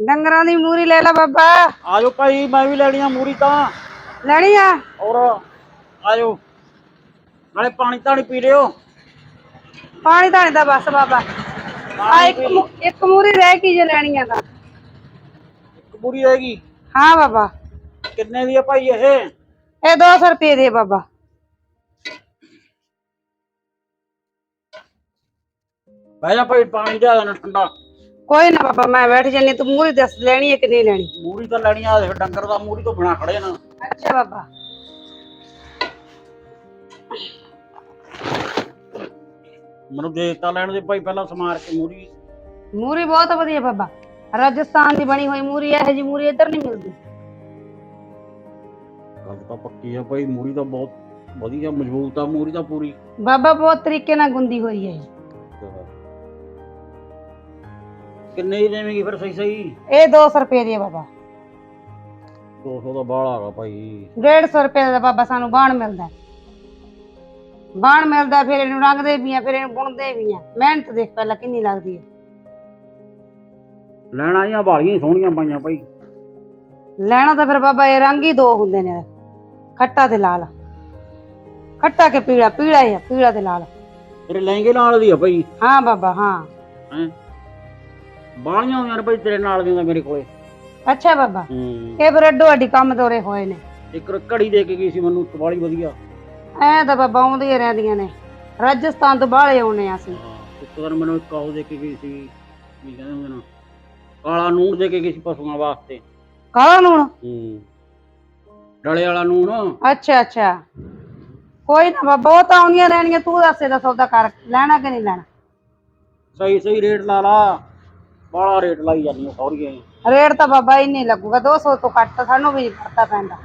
ਡੰਗਰਾਂ ਦੀ ਮੂਰੀ ਲੈ ਲੈ ਬਾਬਾ। ਆਜੋ ਭਾਈ ਮੈਂ ਵੀ ਲੈਣੀ ਆ ਮੂਰੀ ਤਾਂ। ਲੈਣੀ ਆ? ਔਰ ਆਜੋ। ਨਾਲੇ ਪਾਣੀ ਤਾਣੀ ਪੀ ਲਿਓ। ਪਾਣੀ ਧਾਣੀ ਦਾ ਬਸ ਬਾਬਾ। ਆ ਇੱਕ ਮੂ- ਇੱਕ ਮੂਰੀ ਰਹਿ ਗਈ ਜੇ ਲੈਣੀ ਆ ਤਾਂ। ਇੱਕ ਮੂਰੀ ਰਹੇਗੀ ਹਾਂ ਬਾਬਾ। ਕਿੰਨੇ ਦੀ ਆ ਭਾਈ ਇਹ? ਇਹ 200 ਰੁਪਏ ਦੇ ਬਾਬਾ। ਬਹਿ ਜਾ ਭਾਈ ਪਾਣੀ ਲਿਆ ਦੇਣਾ ਠੰਡਾ। ਕੋਈ ਨਾ ਬਾਬਾ ਮੈਂ ਬੈਠ ਜੰਨੀ ਤੂੰ ਮੂਰੀ ਦੱਸ ਲੈਣੀ ਹੈ ਕਿ ਨਹੀਂ ਲੈਣੀ? ਮੂਰੀ ਤਾਂ ਲੈਣੀ ਆ ਦੇਖ ਡੰਗਰ ਦਾ ਮੂਰੀ ਤੋਂ ਬਿਨਾ ਖੜੇ ਨਾ। ਅੱਛਾ ਬਾਬਾ। ਮੈਨੂੰ ਦੇਖ ਤਾਂ ਲੈਣ ਦੇ ਭਾਈ ਪਹਿਲਾਂ ਸਮਾਰ ਕੇ ਮੂਰੀ। ਮੂਰੀ ਬਹੁਤ ਵਧੀਆ ਬਾਬਾ। ਰਾਜਸਥਾਨ ਦੀ ਬਣੀ ਹੋਈ ਮੂਰੀ ਇਹੋ ਜੀ ਮੂਰੀ ਇੱਧਰ ਨਹੀਂ ਮਿਲਦੀ। ਗੱਲ ਤਾਂ ਪੱਕੀ ਆ ਭਾਈ ਮੂਰੀ ਤਾਂ ਬਹੁਤ ਵਧੀਆ ਮਜ਼ਬੂਤ ਆ ਮੂਰੀ ਤਾਂ ਪੂਰੀ। ਬਾਬਾ ਬਹੁਤ ਤਰੀਕੇ ਨਾਲ ਗੁੰਦੀ ਹੋਈ ਹੈ ਇਹ। ਕਿੰਨੇ ਦੀ ਦੇਵੇਂਗੀ ਫਿਰ ਸਹੀ ਸਹੀ? ਇਹ 200 ਰੁਪਏ ਦੀ ਹੈ ਬਾਬਾ। 200 ਦਾ ਬਾਲ ਆਗਾ ਭਾਈ। 150 ਰੁਪਏ ਦਾ ਬਾਬਾ ਸਾਨੂੰ ਬਾਣ ਮਿਲਦਾ ਹੈ। ਬਾਣ ਮਿਲਦਾ ਫਿਰ ਇਹਨੂੰ ਰੰਗਦੇ ਵੀ ਆ ਫਿਰ ਇਹਨੂੰ ਬੁਣਦੇ ਵੀ ਆ। ਮਿਹਨਤ ਦੇਖ ਪਹਿਲਾਂ ਕਿੰਨੀ ਲੱਗਦੀ ਹੈ। ਲੈਣਾ ਜਾਂ ਬਾਲੀਆਂ ਹੀ ਸੋਹਣੀਆਂ ਪਾਈਆਂ ਭਾਈ। ਲੈਣਾ ਤਾਂ ਫਿਰ ਬਾਬਾ ਇਹ ਰੰਗ ਹੀ ਦੋ ਹੁੰਦੇ ਨੇ। ਖੱਟਾ ਤੇ ਲਾਲ। ਖੱਟਾ ਕੇ ਪੀਲਾ? ਪੀਲਾ ਹੀ ਆ ਪੀਲਾ ਤੇ ਲਾਲ। ਤੇਰੇ ਲਹਿੰਗੇ ਨਾਲ ਦੀ ਆ ਭਾਈ। ਹਾਂ ਬਾਬਾ ਹਾਂ। ਹੈ? ਬਾਲੀਆਂ ਹੋਈਆਂ ਨੇ ਭਾਈ ਤੇਰੇ ਨਾਲ ਦੀਆਂ ਤਾਂ ਮੇਰੇ ਕੋਲੇ। ਅੱਛਾ ਬਾਬਾ। ਹੂੰ। ਇਹ ਫਿਰ ਅੱਡੋ ਅੱਡੀ ਕੰਮ ਤੋਰੇ ਹੋਏ ਨੇ। ਇੱਕ ਘੜੀ ਦੇ ਕੇ ਗਈ ਸੀ ਮੈਨੂੰ ਬਾਲੀ ਵਧੀਆ। ਐ ਤਾਂ ਬਾਬਾ ਆਉਂਦੀਆਂ ਰਹਿੰਦੀਆਂ ਨੇ। ਰਾਜਸਥਾਨ ਤੋਂ ਬਾਹਲੇ ਆਉਣੇ ਆ ਅਸੀਂ। ਇੱਕ ਵਾਰ ਮੈਨੂੰ ਇੱਕ ਉਹ ਦੇ ਕੇ ਗਈ ਸੀ ਕੀ ਕਹਿੰਦੇ ਹੁੰਦੇ ਨਾ ਕਾਲਾ ਨੂਣ ਦੇ ਕੇ ਗਈ ਸੀ ਪਸ਼ੂਆਂ ਵਾਸਤੇ। ਕਾਲਾ ਲੂਣ ਹੂੰ। ਡਲੇ ਵਾਲਾ ਨੂਣ। ਅੱਛਾ ਅੱਛਾ। ਕੋਈ ਨਾ ਬਾਬਾ ਉਹ ਤਾਂ ਆਉਂਦੀਆਂ ਰਹਿਣੀਆਂ ਤੂੰ ਦੱਸ ਇਹਦਾ ਸੌਦਾ ਕਰ। ਲੈਣਾ ਕਿ ਨਹੀਂ ਲੈਣਾ? ਸਹੀ ਸਹੀ ਰੇਟ ਲਾ ਲਾ। ਬਾਲਾ ਰੇਟ ਲਾਈ ਜਾਂਦੀਆਂ ਸੌਰੀਆਂ ਰੇਟ ਤਾਂ ਬਾਬਾ ਹੀ ਨਹੀਂ ਲੱਗੂਗਾ 200 ਤੋਂ ਘੱਟ ਤਾਂ ਸਾਨੂੰ ਵੀ ਪਤਾ ਪੈਂਦਾ।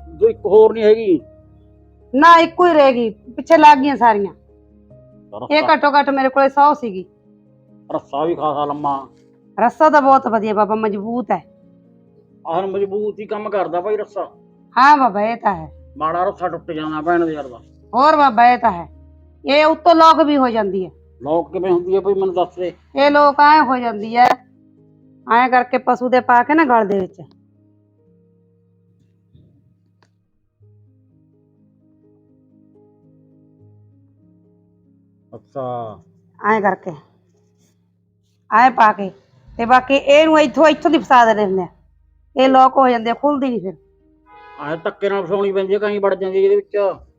ਜੋ ਇੱਕ ਹੋਰ ਨਹੀਂ ਹੈਗੀ। ਨਾ ਇੱਕੋ ਹੀ ਰਹੇਗੀ ਪਿੱਛੇ ਲੱਗ ਗਈਆਂ ਸਾਰੀਆਂ। ਇਹ ਘੱਟੋ ਘੱਟ ਮੇਰੇ ਕੋਲੇ 100 ਸੀਗੀ। ਰੱਸਾ ਵੀ ਖਾਸਾ ਲੰਮਾ। ਰੱਸਾ ਤਾਂ ਬਹੁਤ ਵਧੀਆ ਬਾਬਾ ਮਜ਼ਬੂਤ ਹੈ। ਆਹਨ ਮਜ਼ਬੂਤ ਹੀ ਕੰਮ ਕਰਦਾ ਭਾਈ ਰੱਸਾ ਹਾਂ ਬਾਬਾ ਇਹ ਤਾਂ ਹੈ। ਮਾੜਾ ਰੱਸਾ ਟੁੱਟ ਜਾਂਦਾ ਭੈਣ ਦੇ ਯਾਰ ਦਾ। ਹੋਰ ਬਾਬਾ ਇਹ ਤਾਂ ਹੈ। ਇਹ ਉੱਤੋਂ ਲੋਕ ਵੀ ਹੋ ਜਾਂਦੀ ਹੈ। ਲੋਕ ਕਿਵੇਂ ਹੁੰਦੀ ਹੈ ਭਾਈ ਮੈਨੂੰ ਦੱਸ ਦੇ। ਇਹ ਲੋਕ ਐ ਹੋ ਜਾਂਦੀ ਹੈ ਐਂ ਕਰਕੇ ਪਸ਼ੂ ਦੇ ਪਾ ਕੇ ਨਾ ਗਲ ਦੇ ਵਿੱਚ। ਅੱਛਾ। ਐਂ ਕਰਕੇ। ਐਂ ਪਾ ਕੇ। ਤੇ ਬਾਕੀ ਇਹਨੂੰ ਇੱਥੋਂ ਇੱਥੋਂ ਦੀ ਫਸਾ ਦੇ ਦਿੰਦੇ ਆ। ਇਹ ਲੋਕ ਹੋ ਜਾਂਦੇ ਆ, ਖੁੱਲਦੀ ਨਹੀਂ ਫਿਰ। ਆਹ ਧੱਕੇ ਨਾਲ ਫਸਾਉਣੀ ਪੈਂਦੀ ਹੈ ਕਹੀਂ ਵੜ ਜਾਂਦੀ ਹੈ ਇਹਦੇ ਵਿੱਚ।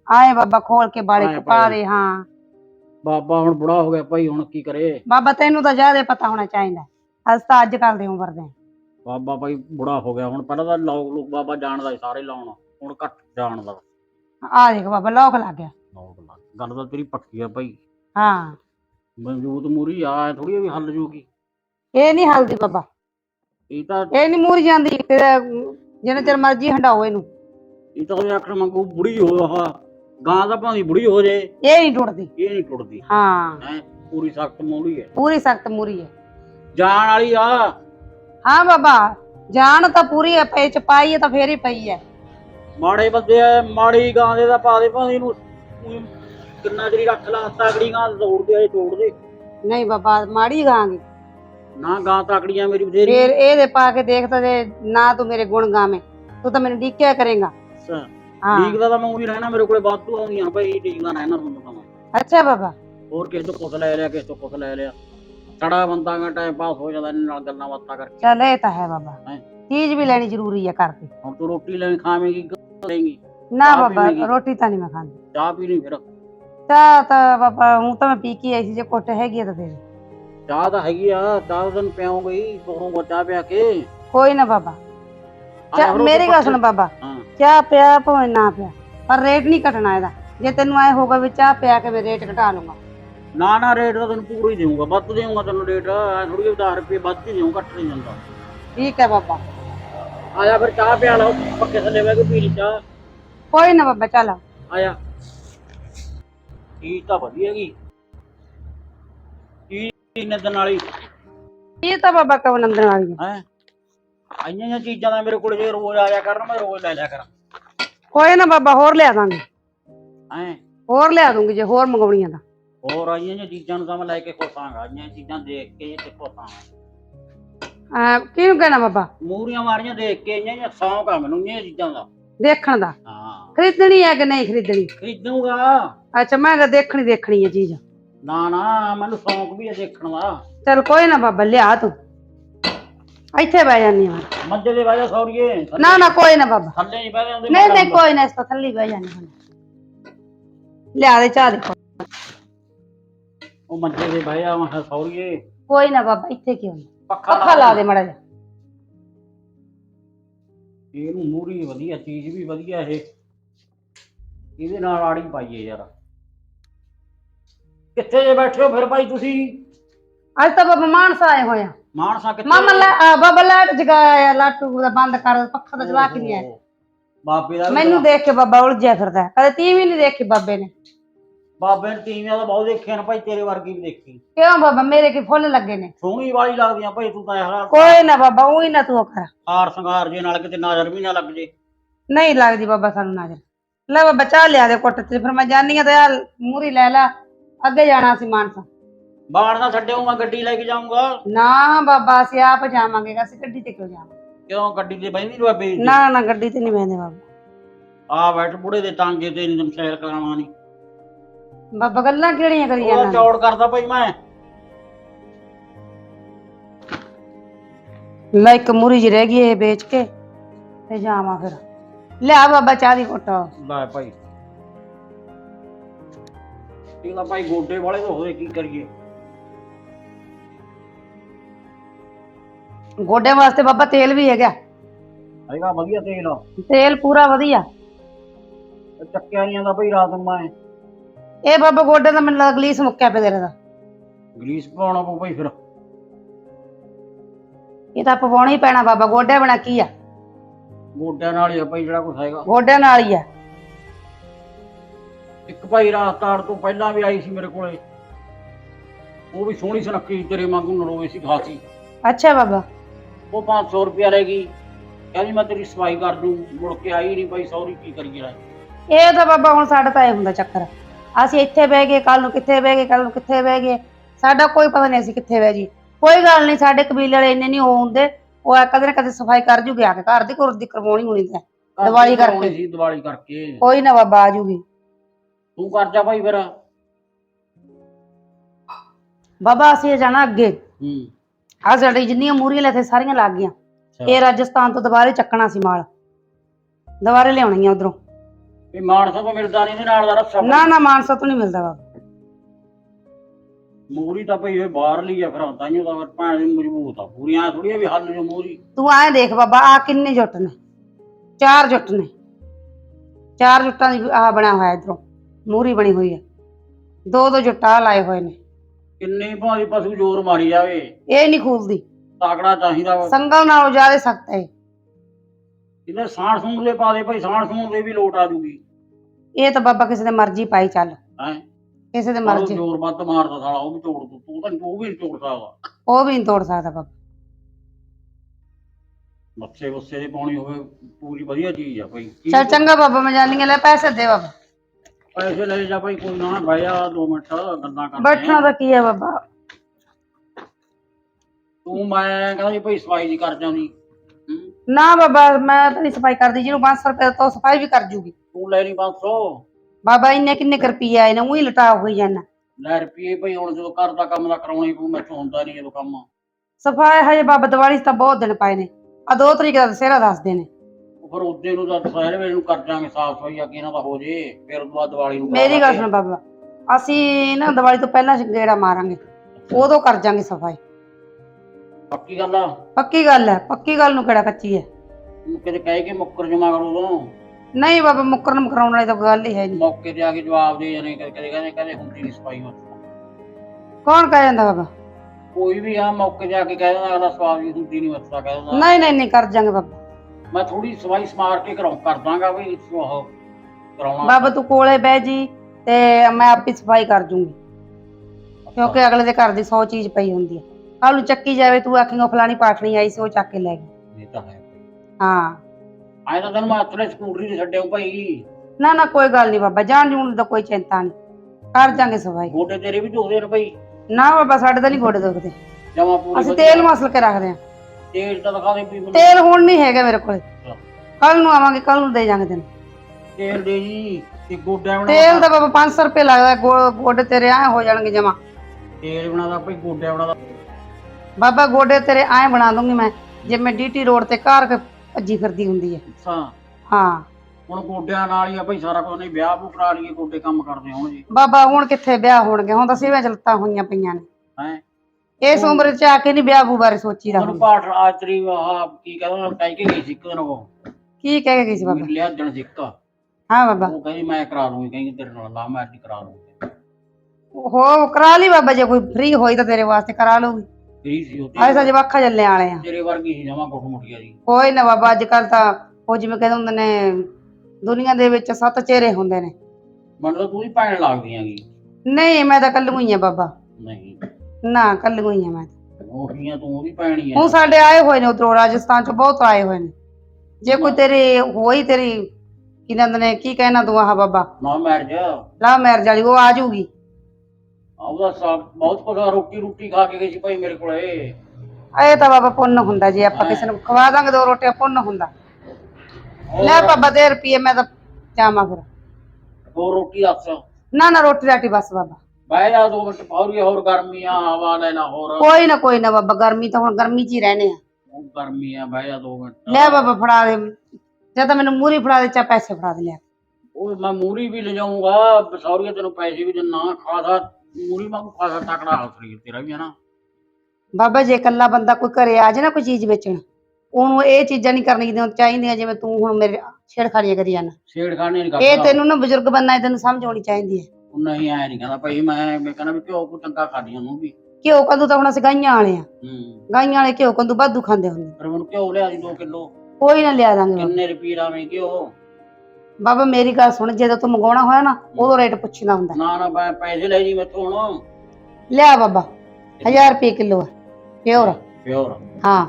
ਆਏ ਬਾਬਾ ਖੋਲ ਕੇ ਬਾਲੇ ਐਂ ਪਾ ਦੇ। ਹਾਂ। ਬਾਬਾ ਹੁਣ ਬੁੜਾ ਹੋ ਗਿਆ ਭਾਈ ਹੁਣ ਕੀ ਕਰੇ? ਬਾਬਾ ਤੈਨੂੰ ਤਾਂ ਜ਼ਿਆਦਾ ਪਤਾ ਹੋਣਾ ਚਾਹੀਦਾ। ਅਸ ਤਾਂ ਅੱਜ ਕੱਲ ਦੇ ਉਮਰ ਦੇ ਬਾਬਾ ਭਾਈ ਬੁੜਾ ਹੋ ਗਿਆ ਹੁਣ ਪਹਿਲਾਂ ਤਾਂ ਲੋਕ ਲੋਕ ਬਾਬਾ ਜਾਣਦਾ ਸੀ ਸਾਰੇ ਲਾਉਣ ਹੁਣ ਘੱਟ ਜਾਣਦਾ ਆ ਦੇਖ ਬਾਬਾ ਲੋਕ ਲੱਗ ਗਿਆ। ਲੋਕ ਲਾ ਗੱਲ ਤਾਂ ਤੇਰੀ ਪੱਕੀ ਆ ਭਾਈ। ਹਾਂ। ਮੌਜੂਦ ਮੂਰੀ ਆ ਥੋੜੀ ਵੀ ਹੱਲ ਜੂਗੀ। ਇਹ ਨਹੀਂ ਹਲਦੀ ਬਾਬਾ। ਇਹ ਤਾਂ ਇਹ ਨਹੀਂ ਮੂਰ ਜਾਂਦੀ ਤੇ ਜਿੰਨਾ ਚਿਰ ਮਰਜ਼ੀ ਹੰਡਾਓ ਇਹਨੂੰ। ਇਹ ਤਾਂ ਉਹਦੇ ਆਖਣ ਮੰਗੂ ਬੁੜੀ ਹੋ ਆ ਗਾਂ ਦਾ ਭਾਵੇਂ ਬੁੜੀ ਹੋ ਜੇ। ਇਹ ਨਹੀਂ ਟੁੱਟਦੀ। ਇਹ ਨਹੀਂ ਟੁੱਟਦੀ। ਹਾਂ। ਹੈ ਪੂਰੀ ਸਖਤ ਮੂਲੀ ਹੈ। ਪੂਰੀ ਸਖਤ ਮੂਰੀ ਹੈ। ਜਾਣ ਵਾਲੀ ਆ। ਹਾਂ ਬਾਬਾ ਜਾਨ ਤਾਂ ਪੂਰੀ ਹੈ ਚ ਪਾਈ ਹੈ ਤਾਂ ਫੇਰ ਹੀ ਪਈ ਹੈ। ਮਾੜੇ ਬੰਦੇ ਆ ਮਾੜੀ ਗਾਂ ਦੇ ਦਾ ਪਾ ਦੇ ਭਾਵੇਂ ਊਂ ਕਿੰਨਾ ਹੀ ਰੱਖ ਲਾ ਤਕੜੀ ਗਾਂ ਤੋੜ ਦੇ ਤੋੜ ਦੇ। ਨਹੀਂ ਬਾਬਾ ਮਾੜੀ ਗਾਂਗੀ ਨਾ ਗਾਂ ਤਕੜੀਆਂ ਮੇਰੀ ਬਥੇਰੀ। ਫੇਰ ਇਹਦੇ ਪਾ ਕੇ ਦੇਖ ਤਾਂ ਜੇ ਨਾ ਤੂੰ ਮੇਰੇ ਗੁਣ ਗਾਵੇਂ। ਤੂੰ ਤਾਂ ਮੈਨੂੰ ਡੀਕਿਆ ਕਰੇਗਾ। ਹਾਂ। ਠੀਕ ਦਾ ਤਾਂ ਮੈਂ ਉਹੀ ਰਹਿਣਾ ਮੇਰੇ ਕੋਲੇ ਵਾਧੂ ਆਉਂਦੀਆਂ ਭਾਈ ਠੀਕ ਦਾ ਰਹਿਣਾ ਤੁਹਾਨੂੰ ਤਾਂ ਮੈਂ। ਅੱਛਾ ਬਾਬਾ। ਹੋਰ ਕਿਸੇ ਤੋਂ ਕੁਛ ਲੈ ਲਿਆ ਕਿਸੇ ਤੋਂ ਕੁਛ ਲੈ ਲਿਆ। ਚੜਾ ਬੰਦਾ ਗਾ ਟਾਈਮ ਪਾਸ ਹੋ ਜਾਂਦਾ ਇਹਨਾਂ ਨਾਲ ਗੱਲਾਂ ਬਾਤਾਂ ਕਰਕੇ। ਚੱਲ ਇਹ ਤਾਂ ਹੈ ਬਾਬਾ। ਹੈਂ। ਚੀਜ਼ ਵੀ ਲੈਣੀ ਜ਼ਰੂਰੀ ਹੈ ਕਰਦੀ ਹੁਣ ਤੂੰ ਰੋਟੀ ਲੈਣੀ ਖਾਵੇਂਗੀ ਕਿ ਨਾ ਚਾਹ ਬਾਬਾ ਪੀਵੇਂਗੀ? ਰੋਟੀ ਤਾਂ ਨਹੀਂ ਮੈਂ ਖਾਂਦੀ। ਚਾਹ ਪੀ ਲਈ ਫਿਰ? ਚਾਹ ਤਾਂ ਬਾਬਾ ਹੁਣ ਤਾਂ ਮੈਂ ਪੀ ਕੇ ਆਈ ਸੀ ਜੇ ਕੁੱਟ ਹੈਗੀ ਆ ਤਾਂ ਦੇ ਦੇ। ਚਾਹ ਤਾਂ ਹੈਗੀ ਆ ਚਾਹ ਤੈਨੂੰ ਪਿਆਉਂਗੀ ਪਕੜੂੰਗਾ ਚਾਹ ਪਿਆ ਕੇ। ਕੋਈ ਨਾ ਬਾਬਾ। ਆਹ ਮੇਰੀ ਗੱਲ ਸੁਣ ਬਾਬਾ। ਹਾਂ ਚਾਹ ਪਿਆ ਭਾਵੇਂ ਨਾ ਪਿਆ ਪਰ ਰੇਟ ਨਹੀਂ ਘਟਣਾ ਇਹਦਾ। ਜੇ ਤੈਨੂੰ ਐ ਹੋਗਾ ਵੀ ਚਾਹ ਪਿਆ ਕੇ ਮੈਂ ਰੇਟ ਘਟਾ ਲੂੰਗਾ ਨਾ ਨਾ ਰੇਟ ਤਾਂ ਤੈਨੂੰ ਪੂਰਾ ਹੀ ਦੇਊਂਗਾ ਵੱਧ ਦੇਊਂਗਾ ਤੈਨੂੰ ਰੇਟ ਥੋੜੀ ਜਿਹੀ 10 ਰੁਪਏ ਵੱਧ ਹੀ ਦੇਊਂ ਘੱਟ ਨਹੀਂ ਜਾਂਦਾ। ਠੀਕ ਹੈ ਬਾਬਾ। ਆਇਆ ਫਿਰ ਚਾਹ ਪਿਆ ਲਓ ਪੱਕੇ ਥੱਲੇ ਬਹਿ ਕੇ ਪੀ ਲਈ ਚਾਹ। ਕੋਈ ਨਾ ਬਾਬਾ ਚੱਲ। ਆਇਆ। ਚੀਜ਼ ਤਾਂ ਵਧੀਆ ਹੈਗੀ। ਚੀਜ਼ ਨਦਨ ਵਾਲੀ। ਇਹ ਤਾਂ ਬਾਬਾ ਕਵ ਨੰਦਨ ਵਾਲੀ ਹੈ। ਹੈ? ਆਈਆਂ ਜਿਹੀਆਂ ਚੀਜ਼ਾਂ ਦਾ ਮੇਰੇ ਕੋਲ ਜੇ ਰੋਜ਼ ਆਇਆ ਕਰਨ ਮੈਂ ਰੋਜ਼ ਲੈ ਲਿਆ ਕਰਾਂ। ਕੋਈ ਨਾ ਬਾਬਾ ਹੋਰ ਲਿਆ ਦਾਂਗੇ। ਹੈ? ਹੋਰ ਲਿਆ ਦੂੰਗੀ ਜੇ ਹੋਰ ਮੰਗਾਉਣੀਆਂ ਤਾਂ। ਹੋਰ ਆਈਆਂ ਜਿਹੀਆਂ ਚੀਜ਼ਾਂ ਨੂੰ ਤਾਂ ਮੈਂ ਲੈ ਕੇ ਖੁਸ਼ਾਂਗਾ ਆਈਆਂ ਚੀਜ਼ਾਂ ਦੇਖ ਕੇ ਤੇ ਖੁਸ਼ਾਂਗਾ ਆ ਕਿਹਨੂੰ ਕਹਿਣਾ ਬਾਬਾ? ਮੂਰੀਆਂ ਮਾਰੀਆਂ ਦੇਖ ਕੇ ਆਈਆਂ ਜਾਂ ਸ਼ੌਂਕ ਆ ਮੈਨੂੰ ਇਹ ਚੀਜ਼ਾਂ ਦਾ। ਦੇਖਣ ਦਾ। ਹਾਂ। ਖਰੀਦਣੀ ਹੈ ਕਿ ਨਹੀਂ ਖਰੀਦਣੀ? ਖਰੀਦੂਗਾ। ਅੱਛਾ ਮੈਂ ਤਾਂ ਦੇਖਣੀ ਦੇਖਣੀ ਹੈ ਚੀਜ਼। ਨਾ ਨਾ ਮੈਨੂੰ ਸ਼ੌਂਕ ਵੀ ਹੈ ਦੇਖਣ ਦਾ। ਚਲ ਕੋਈ ਨਾ ਬਾਬਾ ਲਿਆ ਤੂੰ। ਇੱਥੇ ਬਹਿ ਜਾਨੀ ਹਾਂ ਮੰਜੇ ਦੇ ਵਾਜਾ ਸੌਰੀਏ। ਨਾ ਨਾ ਕੋਈ ਨਾ ਬਾਬਾ। ਥੱਲੇ ਨਹੀਂ ਬਹਿ ਜਾਂਦੇ ਨਹੀਂ ਨਹੀਂ ਕੋਈ ਨਾ ਇਸ ਤੋਂ ਥੱਲੇ ਬਹਿ ਜਾਨੀ ਹਾਂ। ਲਿਆ ਦੇ ਚਾਹ ਦੇ ਉਹ ਮੰਜੇ ਦੇ ਬਹਿ ਜਾ ਮੈਂ ਸੌਰੀਏ। ਕੋਈ ਨਾ ਬਾਬਾ ਇੱਥੇ ਕਿਉਂ ਪੱਖਾ ਲਾ ਦੇ। ਮੜਾ ਜਾ ਇਹਨੂੰ ਮੂਰੀ ਵਧੀਆ ਚੀਜ਼ ਵੀ ਵਧੀਆ ਇਹ। ਇਹਦੇ ਨਾਲ ਆੜੀ ਪਾਈਏ ਯਾਰ। ਕਿੱਥੇ ਜੇ ਬੈਠੇ ਹੋ ਫਿਰ ਭਾਈ ਤੁਸੀਂ? ਅੱਜ ਤਾਂ ਬਾਬਾ ਮਾਨਸਾ ਆਏ ਹੋਇਆ ਮਾਨਸਾ ਕਿੱਥੇ ਮਾਮਾ ਲੈ ਆ, ਬਾਬਾ ਲਾਈਟ ਜਗਾਇਆ ਲਾਟੂ ਦਾ ਬੰਦ ਕਰ ਪੱਖਾ ਤਾਂ ਕੇ ਨਹੀਂ ਆਇਆ। ਬਾਬੇ ਦਾ ਵੀ ਮੈਨੂੰ ਦੇਖ ਕੇ ਬਾਬਾ ਉਲਝਿਆ ਫਿਰਦਾ ਹੈ। ਕਦੇ ਟੀਵੀ ਨਹੀਂ ਦੇਖੀ ਬਾਬੇ ਨੇ। ਬਾਬੇ ਨੇ ਟੀਵੀਆਂ ਦਾ ਬਹੁਤ ਦੇਖਿਆ ਨਾ ਭਾਈ ਤੇਰੇ ਵਰਗੀ ਵੀ ਦੇਖੀ। ਕਿਉਂ ਬਾਬਾ? ਮੇਰੇ ਕੀ ਫੁੱਲ ਲੱਗੇ ਨੇ। ਸੋਹਣੀ ਵਾਲੀ ਲੱਗਦੀਆਂ ਭਾਈ ਤੂੰ ਤਾਂ ਯਾਰ ਕੋਈ ਨਾ ਬਾਬਾ ਉਹੀ ਨਾ ਤੂੰ ਉਹ ਕਰ। ਹਾਰ ਸ਼ਿੰਗਾਰ ਜੇ ਨਾਲ ਕਿਤੇ ਨਜ਼ਰ ਵੀ ਨਾ ਲੱਗ ਜੇ। ਨਹੀਂ ਲੱਗਦੀ ਬਾਬਾ ਸਾਨੂੰ ਨਜ਼ਰ। ਲੈ ਬਾਬਾ ਚਾਹ ਲਿਆ ਦੇ ਕੁੱਟ ਤੇ ਫਿਰ ਮੈਂ ਜਾਨੀ ਆ ਤੇ ਮੂਰੀ ਲੈ ਲਾ। ਅੱਗੇ ਜਾਣਾ ਸੀ ਮਾਨਸਾ। ਬਾਣ ਨਾ ਛੱਡਿਓ ਮੈਂ ਗੱਡੀ ਲੈ ਕੇ ਜਾਊਂਗਾ। ਨਾ ਬਾਬਾ ਅਸੀਂ ਆਪ ਜਾਵਾਂਗੇ ਅਸੀਂ ਗੱਡੀ ਤੇ ਕਿਉਂ ਜਾਵਾਂਗੇ? ਕਿਉਂ ਗੱਡੀ ਤੇ ਬੈਠੀ ਨੂੰ ਬਾਬੇ? ਨਾ ਨਾ ਗੱਡੀ ਤੇ ਨਹੀਂ ਬੈਠਦੇ ਬਾਬਾ। ਆ ਬੈਠ ਬੁੜੇ ਦੇ ਟਾਂਗੇ ਤੇ ਨਹੀਂ ਸੈਰ ਕਰਾਉਣਾ ਨਹੀਂ ਬਾਬਾ ਗੱਲਾਂ ਕਿਹੜੀਆਂ ਕਰੀ ਜਾਂਦਾ ਚੌੜ ਕਰਦਾ ਭਾਈ ਮੈਂ। ਲੈ ਇੱਕ ਮੂਰੀ ਜੀ ਰਹਿ ਗਈ ਇਹ ਵੇਚ ਕੇ ਤੇ ਜਾਵਾਂ ਫਿਰ। ਲਿਆ ਬਾਬਾ ਚਾਹ ਦੀ ਘੁੱਟ। ਲੈ ਭਾਈ। ਇਹਦਾ ਭਾਈ ਗੋਡੇ ਵਾਲੇ ਹੋਏ ਕੀ ਕਰੀਏ। ਗੋਡੇ ਵਾਸਤੇ ਬਾਬਾ ਤੇਲ ਵੀ ਹੈਗਾ। ਹੈਗਾ ਵਧੀਆ ਤੇਲ। ਤੇਲ ਪੂਰਾ ਵਧੀਆ। ਤੇ ਚੱਕਿਆ ਨਹੀਂ ਆਂਦਾ ਭਾਈ ਰਾਤ ਨੂੰ ਮੈਂ। ਇਹ ਬਾਬਾ ਗੋਡੇ ਦਾ ਮੈਨੂੰ ਲੱਗਦਾ ਗਲੀਸ ਮੁੱਕਿਆ ਪਿਆ ਤੇਰੇ ਦਾ। ਗਰੀਸ ਪਾਉਣਾ ਪਊ ਭਾਈ ਫਿਰ। ਇਹ ਤਾਂ ਪਵਾਉਣਾ ਹੀ ਪੈਣਾ ਬਾਬਾ ਗੋਡੇ ਬਣਾ ਕੀ ਆ? ਗੋਡਿਆਂ ਨਾਲ ਹੀ ਆ ਭਾਈ ਜਿਹੜਾ ਕੁਛ ਹੈਗਾ। ਗੋਡਿਆਂ ਨਾਲ ਹੀ ਆ। ਇੱਕ ਭਾਈ ਰਾਤ ਤਾੜ ਤੋਂ ਪਹਿਲਾਂ ਵੀ ਆਈ ਸੀ ਮੇਰੇ ਕੋਲੇ। ਉਹ ਵੀ ਸੋਹਣੀ ਸੁਨੱਖੀ ਤੇਰੇ ਵਾਂਗੂ ਨਰੋਏ ਸੀ ਖਾਸੀ। ਅੱਛਾ ਬਾਬਾ। ਉਹ 500 ਰੁਪਿਆ ਲੈ ਗਈ। ਕਹਿੰਦੀ ਮੈਂ ਤੇਰੀ ਸਫ਼ਾਈ ਕਰ ਦੂੰ। ਮੁੜ ਕੇ ਆਈ ਨਹੀਂ ਭਾਈ ਸੌਰੀ ਕੀ ਕਰੀਏ ਲੈ ਇਹ ਤਾਂ ਬਾਬਾ ਹੁਣ ਸਾਡਾ ਤਾਂ ਇਹ ਹੁੰਦਾ ਚੱਕਰ। ਅਸੀਂ ਇੱਥੇ ਬਹਿ ਗਏ ਕੱਲ ਨੂੰ ਕਿੱਥੇ ਬਹਿ ਗਏ ਕੱਲ ਨੂੰ ਕਿੱਥੇ ਬਹਿ ਗਏ। ਸਾਡਾ ਕੋਈ ਪਤਾ ਨਹੀਂ ਅਸੀਂ ਕਿੱਥੇ ਬਹਿ ਜੀ ਕੋਈ ਗੱਲ ਨਹੀਂ ਸਾਡੇ ਕਬੀਲੇ ਵਾਲੇ ਇੰਨੇ ਨਹੀਂ ਹੁੰਦੇ ਉਹ ਆ ਕਦੇ ਨਾ ਕਦੇ ਸਫ਼ਾਈ ਕਰ ਜੂਗੇ ਆ ਕੇ ਘਰ ਦੀ ਘਰ ਦੀ ਕਰਵਾਉਣੀ ਹੋਣੀ ਤਾਂ। ਦੀਵਾਲੀ ਕਰਕੇ। ਕਰਾਉਣੀ ਸੀ ਦੀਵਾਲੀ ਕਰਕੇ। ਕੋਈ ਨਾ ਬਾਬਾ ਆ ਜੂਗੀ। ਤੂੰ ਕਰ ਜਾ ਭਾਈ ਫਿਰ। ਬਾਬਾ ਅਸੀਂ ਜਾਣਾ ਅੱਗੇ। ਹੂੰ। ਆ ਸਾਡੀ ਜਿੰਨੀਆਂ ਮੂਰੀਆਂ ਲੈਥੇ ਸਾਰੀਆਂ ਲੱਗ ਗਈਆਂ। ਇਹ ਰਾਜਸਥਾਨ ਤੋਂ ਦੁਬਾਰੇ ਚੱਕਣਾ ਸੀ ਮਾਲ। ਦੁਬਾਰੇ ਲਿਆਉਣੀਆਂ ਉਧਰੋਂ। ਇਹ ਮਾਨਸਾ ਤੋਂ ਮਿਲਦਾ ਨਹੀਂ ਇਹਦੇ ਨਾਲ ਦਾ ਰੱਸਾ ਨਾ ਨਾ ਮਾਨਸਾ ਤੋਂ ਨਹੀਂ ਮਿਲਦਾ ਬਾਬਾ ਮੂਰੀ ਤਾਂ ਭਈ ਇਹ ਬਾਹਰ ਲਈ ਆ ਫਿਰ ਤਾਂ ਫਿਰ ਭੈਣ ਦੀ ਮਜ਼ਬੂਤ ਆ। ਪੂਰੀਆਂ ਥੋੜੀ ਵੀ ਹੱਲ ਜੋ ਮੂਰੀ ਤੂੰ ਐਂ ਦੇਖ ਬਾਬਾ ਆ ਕਿੰਨੇ ਜੁੱਟ ਨੇ। ਚਾਰ ਜੁੱਟ ਨੇ। ਚਾਰ ਜੁੱਟਾਂ ਦੀ ਆਹ ਬਣਿਆ ਹੋਇਆ ਇਧਰੋਂ। ਮੂਰੀ ਬਣੀ ਹੋਈ ਹੈ ਦੋ ਦੋ ਜੁੱਟਾਂ ਲਾਏ ਹੋਏ ਨੇ। ਕਿੰਨੇ ਭਾਰੀ ਪਸ਼ੂ ਜ਼ੋਰ ਮਾਰੀ ਜਾਵੇ। ਇਹ ਨਹੀਂ ਖੂਲਦੀ। ਤਾਕੜਾ ਚਾਹੀਦਾ ਵਾ। ਸੰਗਲ ਨਾਲੋਂ ਜ਼ਿਆਦਾ ਸਖਤ ਹੈ। ਇਹਦੇ ਸਾਣ ਸੂਣ ਦੇ ਪਾ ਦੇ ਭਾਈ ਸਾਣ ਸੂਣ ਦੇ ਵੀ ਲੋਟ ਆ ਜੂਗੀ। ਇਹ ਤਾਂ ਬਾਬਾ ਕਿਸੇ ਦੇ ਮਰਜ਼ੀ ਪਾਈ ਚੱਲ। ਹੈ? ਕਿਸੇ ਦੇ ਮਰਜ਼ੀ। ਜ਼ੋਰ ਵੱਧ ਮਾਰਦਾ ਸਾਲਾ ਉਹ ਵੀ ਤੋੜ ਦੂ। ਤੂੰ ਤਾਂ ਉਹ ਵੀ ਨੀ ਤੋੜ ਸਕਦਾ। ਉਹ ਵੀ ਨਹੀਂ ਤੋੜ ਸਕਦਾ ਬਾਬਾ। ਮੱਥੇ ਗੁੱਸੇ ਦੀ ਪਾਉਣੀ ਹੋਵੇ ਪੂਰੀ ਵਧੀਆ ਚੀਜ਼ ਆ ਭਾਈ। ਕੀ ਚੱਲ ਚੰਗਾ ਬਾਬਾ ਮੈਂ ਜਾਣੀ ਲੈ ਪੈਸੇ ਦੇ ਬਾਬਾ। ਪੈਸੇ ਲੈ ਜਾ ਭਾਈ ਕੋਈ ਨਾ ਜਾ 2 ਮਿੰਟ ਗੱਲਾਂ ਕਰਦੇ ਬੈਠਣਾ। ਤਾਂ ਕੀ ਹੈ ਬਾਬਾ? ਤੂੰ ਮੈਂ ਕਹਿੰਦਾ ਜੀ ਭਾਈ ਸਫ਼ਾਈ ਜੀ ਕਰ ਹੂੰ? ਨਾ ਬਾਬਾ ਮੈਂ ਤਾਂ ਨਹੀਂ ਸਫ਼ਾਈ ਕਰਦੀ ਜਿਹਨੂੰ 500 ਰੁਪਏ ਤੋਂ ਸਫ਼ਾਈ ਵੀ ਕਰ ਜੂਗੀ। ਤੂੰ ਲੈ ਨਹੀਂ 500 ਬਾਬਾ ਇੰਨੇ ਕਿੰਨੇ ਕੁ ਰੁਪਈਏ ਆਏ ਨੇ ਉਹੀ ਲਟਾ ਹੋਈ ਜਾਣਾ ਲੈ ਰੁਪਏ ਭਾਈ ਹੁਣ ਜਦੋਂ ਘਰ ਦਾ ਕੰਮ ਦਾ ਕਰਾਉਣਾ ਪਊ ਮੈਥੋਂ ਹੁੰਦਾ ਨਹੀਂ ਜਦੋਂ ਕੰਮ। ਸਫ਼ਾਈ ਹਜੇ ਬਾਬਾ ਦੀਵਾਲੀ 'ਚ ਤਾਂ ਬਹੁਤ ਦਿਨ ਪਏ ਨੇ। ਆ ਦੋ ਤਰੀਕ ਦਾ ਦਸਹਿਰਾ ਦੱਸਦੇ ਨੇ। ਫਿਰ ਉਦੋਂ ਨੂੰ ਤਾਂ ਦੁਪਹਿਰ ਵੇਲੇ ਨੂੰ ਕਰ ਜਾਾਂਗੇ ਸਾਫ਼ ਸਫ਼ਾਈ ਅੱਗੇ ਇਹਨਾਂ ਦਾ ਹੋ ਜੇ ਫਿਰ ਉਸ ਤੋਂ ਬਾਅਦ ਦੀਵਾਲੀ ਨੂੰ ਮੇਰੀ ਗੱਲ। ਸੁਣ ਬਾਬਾ ਅਸੀਂ ਨਾ ਦੀਵਾਲੀ ਤੋਂ ਪਹਿਲਾਂ ਗੇੜਾ ਮਾਰਾਂਗੇ ਉਦੋਂ ਕਰ ਜਾਾਂਗੇ ਸਫ਼ਾਈ। ਪੱਕੀ ਗੱਲ ਆ? ਪੱਕੀ ਗੱਲ ਹੈ ਪੱਕੀ ਗੱਲ ਨੂੰ ਕਿਹੜਾ ਕੱਚੀ ਹੈ? ਕਿਤੇ ਕਹਿ ਕੇ ਮੁੱਕਰ ਜਮਾ ਕਰੋ ਉਦੋਂ? ਨਹੀਂ ਬਾਬਾ ਮੁੱਕਰਨ ਮੁਕਰਾਉਣ ਵਾਲੀ ਤਾਂ ਗੱਲ ਹੀ ਹੈ ਨਹੀਂ। ਮੌਕੇ ਤੇ ਆ ਕੇ ਜਵਾਬ ਦੇ ਜਾਣੇ ਕਦੇ ਕਹਿੰਦੇ ਕਹਿੰਦੇ ਹੁੰਦੀ ਨਹੀਂ ਸਫ਼ਾਈ ਹੋ ਕੌਣ ਕਹਿ ਜਾਂਦਾ ਬਾਬਾ? ਕੋਈ ਵੀ ਆ ਮੌਕੇ ਤੇ ਆ ਕੇ ਕਹਿ ਦਿੰਦਾ ਅਗਲਾ ਸਵਾਲ ਵੀ ਹੁੰਦੀ ਨਹੀਂ ਵਰਤਾ ਕਹਿ ਦਿੰਦਾ। ਨਹੀਂ ਨਹੀਂ ਨਹੀਂ ਕਰ ਜਾਾਂਗੇ ਬਾਬਾ। ਮੈਂ ਥੋੜੀ ਸਫ਼ਾਈ ਸਮਾਰ ਕੇ ਕਰਾਉ ਕਰ ਦਾਂਗਾ ਵੀ ਉਹ ਕਰਾਉਣਾ। ਬਾਬਾ ਤੂੰ ਕੋਲੇ ਬਹਿ ਜੀ ਤੇ ਮੈਂ ਆਪੇ ਸਫ਼ਾਈ ਕਰ ਜੂੰਗੀ। ਕਿਉਂਕਿ ਅਗਲੇ ਦੇ ਘਰ ਦੀ 100 ਚੀਜ਼ ਪਈ ਹੁੰਦੀ ਹੈ ਕੱਲ ਨੂੰ ਚੱਕੀ ਜਾਵੇ ਤੂੰ ਆਖੇਂਗਾ ਫਲਾਣੀ ਪਾਠਣੀ ਆਈ ਸੀ ਉਹ ਚੱਕ ਕੇ ਲੈ ਗਈ। ਤਾਂ ਹੈ। ਹਾਂ। ਆਏ ਤਾਂ ਤੈਨੂੰ ਮੈਂ ਹੱਥ ਨੇ ਸਕੂਟਰੀ ਤੇ ਛੱਡਿਆ ਭਾਈ। ਨਾ ਨਾ ਕੋਈ ਗੱਲ ਨਹੀਂ ਬਾਬਾ ਜਾਣ ਜੂਣ ਦੀ ਕੋਈ ਚਿੰਤਾ ਨਹੀਂ ਕਰ ਜਾਂਗੇ ਸਫ਼ਾਈ। ਗੋਡੇ ਤੇਰੇ ਵੀ ਧੋਦੇ ਨੇ ਭਾਈ। ਨਾ ਬਾਬਾ ਸਾਡੇ ਤਾਂ ਨਹੀਂ ਗੋਡੇ ਦੁਖਦੇ। ਜਮਾ ਪੂਰੀ ਅਸੀਂ। ਤੇਲ ਮਸਲ ਕੇ ਰੱਖਦੇ ਆ ਤੇਲ ਤਾਂ ਦਿਖਾ ਦੇ ਵੀ ਮੈਨੂੰ। ਤੇਲ ਹੁਣ ਨਹੀਂ ਹੈਗਾ ਮੇਰੇ ਕੋਲ। ਕੱਲ ਨੂੰ ਆਵਾਂਗੇ ਕੱਲ ਨੂੰ ਦੇ ਜਾਾਂਗੇ ਤੈਨੂੰ। ਤੇਲ ਦੇ ਜੀ ਤੇ ਗੋਡਿਆਂ ਬਣਾ ਤੇਲ ਤਾਂ ਬਾਬਾ 500 ਰੁਪਏ ਲੱਗਦਾ ਗੋ- ਗੋਡੇ ਤੇਰੇ ਐ ਹੋ ਜਾਣਗੇ ਜਮਾ। ਤੇਲ ਬਣਾਦਾ ਭਾਈ ਗੋਡਿਆਂ ਬਣਾਦਾ ਬਾਬਾ ਗੋਡੇ ਤੇਰੇ ਐ ਬਣਾ ਦੂੰਗੀ ਮੈਂ ਜਿਵੇਂ ਡੀਟੀ ਰੋਡ ਤੇ ਕਾਰ ਕੇ ਭੱਜੀ ਫਿਰਦੀ ਹੁੰਦੀ ਹੈ। ਅੱਛਾ ਹਾਂ। ਹੁਣ ਗੋਡਿਆਂ ਨਾਲ ਹੀ ਆ ਭਾਈ ਸਾਰਾ ਕੁਝ ਨਹੀਂ ਵਿਆਹ ਵੂ ਕਰਾ ਲਈਏ ਗੋਡੇ ਕੰਮ ਕਰਦੇ ਹੋਣ ਜੀ। ਬਾਬਾ ਹੁਣ ਕਿੱਥੇ ਵਿਆਹ ਹੋਣਗੇ? ਹੁਣ ਤਾਂ ਸਿਵੇਂ ਚਲਤਾ ਹੋਈਆਂ ਪਈਆਂ ਨੇ। ਹੈ? ਇਸ ਉਮਰ 'ਚ ਆ ਕੇ ਨਹੀਂ ਵਿਆਹ ਬੂ ਬਾਰੇ ਸੋਚੀਦਾ ਤੁਹਾਨੂੰ ਹੁੰਦਾ ਪਾਠ ਆਜ ਤੇਰੀ ਆਹ ਕੀ ਕਹਿੰਦਾ ਕਹਿ ਕੇ ਗਈ ਸੀ ਇੱਕ ਦਿਨ ਉਹ। ਕੀ ਕਹਿ ਕੇ ਗਈ ਸੀ ਬਾਬਾ? ਲਿਆ ਜਣ ਸਿੱਕ ਹਾਂ ਬਾਬਾ। ਉਹ ਕਹਿੰਦੀ ਮੈਂ ਕਰਾ ਦੂੰਗੀ ਕਹਿੰਦੀ ਤੇਰੇ ਨਾਲ ਲਾ ਮੈਂ ਅੱਜ ਕਰਾ ਦੂੰਗੀ ਹੋ ਕਰਾ ਲਈ ਬਾਬਾ ਜੇ ਕੋਈ ਫ੍ਰੀ ਹੋਈ ਤਾਂ ਤੇਰੇ ਵਾਸਤੇ ਕਰਾ ਲਊਗੀ। ਫਰੀ ਸੀ ਉਹ ਅਸੀਂ ਤਾਂ ਜਵਾਖਾ ਜੱਲੇ ਵਾਲੇ ਆ। ਤੇਰੇ ਵਰਗੀ ਸੀ ਜਮਾ ਕੁੱਟ ਮੁੱਟੀਆ ਜੀ। ਕੋਈ ਨਾ ਬਾਬਾ ਅੱਜ ਕੱਲ ਤਾਂ ਉਹ ਜਿਵੇਂ ਕਹਿੰਦੇ ਹੁੰਦੇ ਨੇ ਦੁਨੀਆ ਦੇ ਵਿੱਚ ਸੱਤ ਚਿਹਰੇ ਹੁੰਦੇ ਨੇ। ਮੈਨੂੰ ਤਾਂ ਤੂੰ ਹੀ ਭੈਣ ਲੱਗਦੀ ਹੈਗੀ। ਨਹੀਂ ਮੈਂ ਤਾਂ ਕੱਲੂ ਹੀ ਆ ਬਾਬਾ। ਨਹੀਂ। ਨਾ ਕੱਲੂ ਹੀ ਆ ਮੈਂ। ਉਹੀਆਂ ਤੂੰ ਉਹਦੀ ਭੈਣ ਹੀ ਹੁਣ ਸਾਡੇ ਆਏ ਹੋਏ ਨੇ ਉਧਰੋਂ ਰਾਜਸਥਾਨ ਚ ਬਹੁਤ ਆਏ ਹੋਏ ਨੇ। ਜੇ ਕੋਈ ਤੇਰੀ ਹੋਈ ਤੇਰੀ ਕੀ ਕਹਿੰਦੇ ਨੇ ਕੀ ਕਹਿਣਾ ਤੂੰ ਆਹ ਬਾਬਾ? ਨਾ ਮੈਰਜ ਲਾ ਮੈਰਜ ਵਾਲੀ ਉਹ ਆ ਜਾਊਗੀ। ਉਹਦਾ ਸਾਗ ਬਹੁਤ ਪਤਾ ਰੋਟੀ ਰੋਟੀ ਖਾ ਕੇ ਗਈ ਸੀ ਭਾਈ ਮੇਰੇ ਕੋਲੇ। ਇਹ ਤਾਂ ਬਾਬਾ ਪੁੰਨ ਹੁੰਦਾ ਜੇ ਆਪਾਂ ਕਿਸੇ ਨੂੰ ਖਵਾ ਦਾਂਗੇ ਦੋ ਰੋਟੀਆਂ ਪੁੰਨ ਹੁੰਦਾ। ਲੈ ਬਾਬਾ ਦੇ ਰੁਪਏ ਮੈਂ ਤਾਂ ਜਾਵਾਂ ਫਿਰ। ਦੋ ਰੋਟੀ ਦੱਸ। ਨਾ ਨਾ ਰੋਟੀ ਰਾਟੀ ਬਸ ਬਾਬਾ। ਬਹਿ ਜਾ ਦੋ ਮਿੰਟ ਪੌੜੀ ਹੋਰ ਗਰਮੀ ਆ ਹਵਾ ਲੈ ਲਾ ਹੋਰ। ਕੋਈ ਨਾ ਕੋਈ ਨਾ ਬਾਬਾ ਗਰਮੀ ਤਾਂ ਹੁਣ ਗਰਮੀ 'ਚ ਹੀ ਰਹਿਣੇ ਆ। ਉਹ ਗਰਮੀ ਆ ਬਹਿ ਜਾ ਦੋ ਮਿੰਟ। ਲੈ ਬਾਬਾ ਫੜਾ ਦੇ। ਜਾਂ ਤਾਂ ਮੈਨੂੰ ਮੂਰੀ ਫੜਾ ਦੇ ਚਾ ਪੈਸੇ ਫੜਾ ਦੇ ਲਿਆ। ਉਹ ਮੈਂ ਮੂਰੀ ਵੀ ਲੈ ਜਾਊਂਗਾ ਬਸੌਰੀਆ ਤੈਨੂੰ ਪੈਸੇ ਵੀ ਦਿਨਾ ਖਾਦਾ ਮੂਰੀ ਵਾਂਗੂ ਖਾਦਾ ਤਕੜਾ ਹਾਲ ਸਰੀਰ ਤੇਰਾ ਵੀ ਹੈ ਨਾ ਬਾਬਾ ਜੇ ਇਕੱਲਾ ਬੰਦਾ ਕੋਈ ਘਰੇ ਆ ਜਾਏ ਨਾ ਕੋਈ ਚੀਜ਼ ਵੇਚਣ ਉਹਨੂੰ ਇਹ ਚੀਜ਼ਾਂ ਨਹੀਂ ਕਰਨੀਆਂ ਚਾਹੀਦੀਆਂ ਜਿਵੇਂ ਤੂੰ ਹੁਣ ਮੇਰੇ ਛੇੜਖਾਨੀਆਂ ਕਰੀ ਜਾਂਦਾ ਛੇੜਖਾਨੀ ਨਹੀਂ ਇਹ ਕਰਦਾ ਤੈਨੂੰ ਨਾ ਬਜ਼ੁਰਗ ਬੰਨਾ ਹੈ, ਤੈਨੂੰ ਸਮਝ ਆਉਣੀ ਚਾਹੀਦੀ ਹੈ। ਉਹ ਨਹੀਂ ਆਇਆ ਨਹੀਂ ਕਹਿੰਦਾ ਭਾਈ ਮੈਂ ਮੈਂ ਕਹਿੰਦਾ ਵੀ ਘਿਓ ਕੋ ਚੰਗਾ ਖਾਦੀਆਂ ਨੂੰ ਵੀ। ਘਿਓ ਕਦੋਂ ਤਾਂ ਹੁਣ ਅਸੀਂ ਗਾਈਆਂ ਵਾਲੇ ਆ। ਹੂੰ। ਗਾਈਆਂ ਵਾਲੇ ਘਿਓ ਕਦੋਂ ਵਾਧੂ ਖਾਂਦੇ ਹੁੰਦੇ। ਪਰ ਮੈਨੂੰ ਘਿਓ ਲਿਆ ਦੀ 2 ਕਿਲੋ। ਕੋਈ ਨਾ ਲਿਆ ਦਾਂਗੇ। ਬਾਬਾ। ਕਿੰਨੇ ਰੁਪਏ ਲਾਵੇਂ ਘਿਓ? ਬਾਬਾ ਮੇਰੀ ਗੱਲ ਸੁਣ ਜਦੋਂ ਤੂੰ ਮੰਗਵਾਉਣਾ ਹੋਇਆ ਨਾ ਉਦੋਂ ਰੇਟ ਪੁੱਛਣਾ ਹੁੰਦਾ। ਨਾ ਨਾ ਮੈਂ ਪੈਸੇ ਲੈ ਜੀ ਮੈਥੋਂ ਹੁਣ। ਲਿਆ ਬਾਬਾ 1000 ਰੁਪਏ ਕਿਲੋ ਹੈ ਪਿਓਰ। ਪਿਓਰ। ਹਾਂ।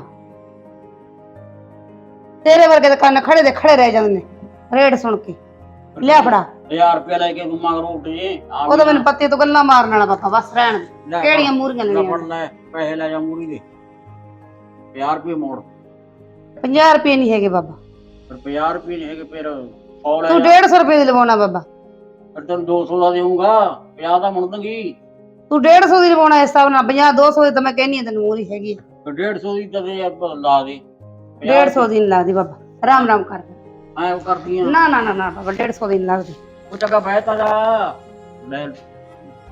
ਤੇਰੇ ਵਰਗੇ ਤਾਂ ਕੰਨ ਖੜੇ ਦੇ ਖੜੇ ਰਹਿ ਜਾਂਦੇ ਨੇ ਰੇਟ ਸੁਣ ਕੇ। ਲਿਆ ਫੜਾ। 1000 ਰੁਪਏ ਲੈ ਕੇ ਤੂੰ ਮਗਰ ਉੱਠ। ਜੇ ਆ ਉਹ ਤਾਂ ਮੈਨੂੰ ਪੱਤੇ ਤੋਂ ਗੱਲਾਂ ਮਾਰਨ ਵਾਲਾ ਪਤਾ ਬਸ ਰਹਿਣ ਦੇ। ਲੈ ਕਿਹੜੀਆਂ ਮੂਰੀਆਂ ਲੈ ਲੈਣੀਆਂ? ਫੜ ਲੈ ਪੈਸੇ ਲੈ ਜਾ ਮੂਰੀ ਦੇ। 50 ਰੁਪਏ ਮੋੜ। 50 ਰੁਪਏ ਨਹੀਂ ਹੈਗੇ ਬਾਬਾ। ਫਿਰ 50 ਰੁਪਏ ਨਹੀਂ ਹੈਗੇ ਫਿਰ 100 ਲੈ ਤੂੰ ਜਾ। 150 ਰੁਪਏ ਦੀ ਲਵਾਉਣਾ ਬਾਬਾ। ਫਿਰ ਤੈਨੂੰ 200 ਦਾ ਦੇਊਂਗਾ 50 ਦਾ ਮੁੜ ਦੂੰਗੀ ਤੂੰ 150 ਦੀ ਲਵਾਉਣਾ ਇਸ ਹਿਸਾਬ ਨਾਲ 50 200 ਦੀ ਤਾਂ ਮੈਂ ਕਹਿੰਨੀ ਆ ਤੈਨੂੰ ਮੂਰੀ ਹੈਗੀ ਆ। ਫਿਰ 150 ਦੀ ਤਾਂ ਦੇ ਆਪਾਂ ਲਾ ਦੇ। 150 ਦੀ ਨਹੀਂ ਲੱਗਦੀ ਬਾਬਾ। ਰਾਮ ਰਾਮ ਕਰ। ਐ ਕਰਦੀਆਂ ਨਾ ਨਾ ਨਾ ਨਾ ਬਾਬਾ 150 ਦੀ ਨਹੀਂ ਲੱਗਦੀ। ਉਹ ਚੰਗਾ ਬਹਿ ਤਾ ਜਾ। ਲੈ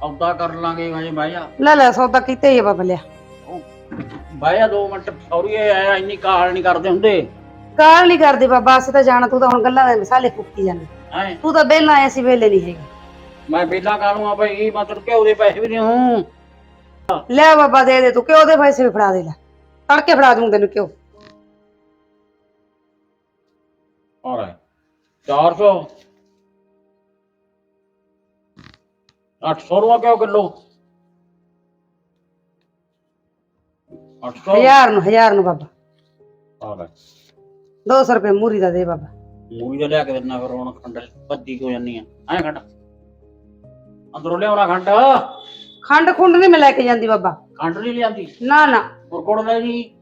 ਔਦਾ ਕਰ ਲਾਂਗੇ ਹਜੇ ਬਹਿ ਜਾ। ਲੈ ਲੈ ਸੌਦਾ ਕੀਤੇ ਹੀ ਆ ਬਾਬਾ ਲਿਆ। ਬਹਿ ਜਾ 2 ਮਿੰਟ। ਸੌਰੀ ਆਇਆ ਇੰਨੀ ਕਾਹਲ ਨਹੀਂ ਕਰਦੇ ਹੁੰਦੇ। ਕਾਲ ਨਹੀਂ ਕਰਦੀ ਬਾਬਾ ਅਸੀਂ ਤਾਂ ਜਾਣਾ ਤੂੰ ਤਾਂ ਹੁਣ ਗੱਲਾਂ ਦੇ ਮਸਾਲੇ ਫੁੱਕੀ ਜਾਂਦੇ। ਹੈ? ਤੂੰ ਤਾਂ ਬੇਲਾ ਆਇਆ ਸੀ ਵੇਲੇ ਨਹੀਂ ਹੈਗੇ। ਮੈਂ ਬੇਲਾ ਕਾਲੂਆ ਭਾਈ? ਮੈਂ ਤੈਨੂੰ ਘਿਓ ਦੇ ਪੈਸੇ ਵੀ ਦੇਉਂ। ਲੈ ਬਾਬਾ ਦੇ ਦੇ ਤੂੰ ਕਿਉਂ ਦੇ ਪੈਸੇ ਵੀ ਫੜਾ ਦੇ ਲੈ। ਤੜਕੇ ਫੜਾ ਦੂੰ ਤੈਨੂੰ ਕਿਉਂ ਔਰ 400 800 ਰੁਪਏ ਕਿਉਂ ਕਿਲੋ? 800 ਹਜ਼ਾਰ ਨੂੰ ਹਜ਼ਾਰ ਨੂੰ ਬਾਬਾ। ਔਰ 200 ਰੁਪਏ ਮੂਰੀ ਦਾ ਦੇ ਬਾਬਾ। ਮੂਵੀ ਦਾ ਲਿਆ ਕੇ ਦਿੰਨਾ ਫਿਰ ਹੁਣ ਖੰਡ ਭੱਜੀ ਹੋ ਜਾਂਦੀ ਆ? ਐ ਖੰਡ? ਅੰਦਰੋਂ ਲਿਆਉਣਾ ਖੰਡ? ਖੰਡ ਖੁੰਡ ਨਹੀਂ ਮੈਂ ਲੈ ਕੇ ਜਾਂਦੀ ਬਾਬਾ। ਖੰਡ ਨਹੀਂ ਲਿਆਂਦੀ? ਨਾ ਨਾ। ਕੁਰਕੁੜ ਲੈ ਜੀ?